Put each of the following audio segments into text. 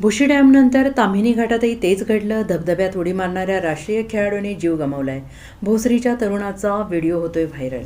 भुशी डॅमनंतर ताम्हिणी घाटातही तेच घडलं. धबधब्यात उडी मारणाऱ्या राष्ट्रीय खेळाडूने जीव गमावलाय. भोसरीच्या तरुणाचा व्हिडिओ होतोय व्हायरल.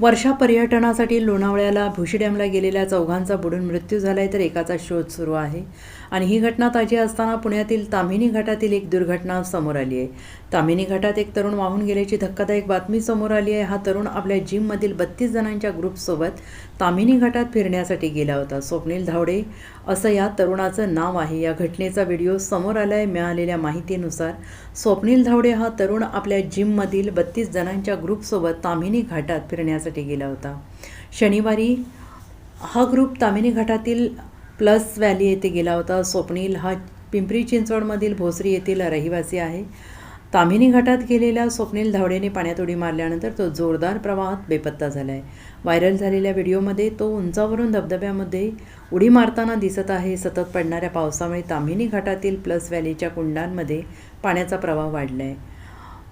वर्षा पर्यटनासाठी लोणावळ्याला भुशी डॅमला गेलेल्या चौघांचा बुडून मृत्यू झाला आहे तर एकाचा शोध सुरू आहे. आणि ही घटना ताजी असताना पुण्यातील तामिनी घाटातील एक दुर्घटना समोर आली आहे. तामिनी घाटात एक तरुण वाहून गेल्याची धक्कादायक बातमी समोर आली आहे. हा तरुण आपल्या जिममधील बत्तीस जणांच्या ग्रुपसोबत तामिनी घाटात फिरण्यासाठी गेला होता. स्वप्नील धावडे असं या तरुणाचं नाव आहे. या घटनेचा व्हिडिओ समोर आलाय. मिळालेल्या माहितीनुसार स्वप्नील धावडे हा तरुण आपल्या जिममधील बत्तीस जणांच्या ग्रुपसोबत तामिनी घाटात फिरण्यासाठी गेला होता. शनिवारी हा ग्रुप तामिनी घाटातील प्लस व्हॅली येथे गेला होता. स्वप्नील हा पिंपरी चिंचवडमधील भोसरी येथील रहिवासी आहे. तामिनी घाटात गेलेल्या स्वप्नील धावडेने पाण्यात उडी मारल्यानंतर तो जोरदार प्रवाहात बेपत्ता झाला आहे व्हायरल झालेल्या व्हिडिओमध्ये तो उंचावरून धबधब्यामध्ये उडी मारताना दिसत आहे. सतत पडणाऱ्या पावसामुळे तामिनी घाटातील प्लस व्हॅलीच्या कुंडांमध्ये पाण्याचा प्रवाह वाढला आहे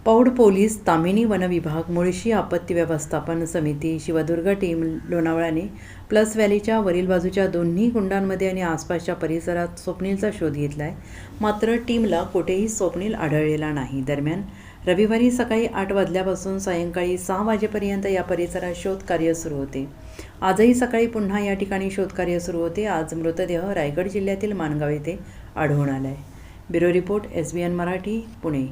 पौड पोलीस तामिनी वनविभाग मुळशी आपत्ती व्यवस्थापन समिती शिवदुर्ग टीम लोणावळ्याने प्लस व्हॅलीच्या वरील बाजूच्या दोन्ही कुंडांमध्ये आणि आसपासच्या परिसरात स्वप्नीलचा शोध घेतला आहे मात्र टीमला कुठेही स्वप्नील आढळलेला नाही. दरम्यान रविवारी सकाळी आठ वाजल्यापासून सायंकाळी सहा वाजेपर्यंत या परिसरात शोधकार्य सुरू होते. आजही सकाळी पुन्हा या ठिकाणी शोधकार्य सुरू होते. आज मृतदेह रायगड जिल्ह्यातील माणगाव येथे आढळून आला आहे bureau report S B N Marathi Pune.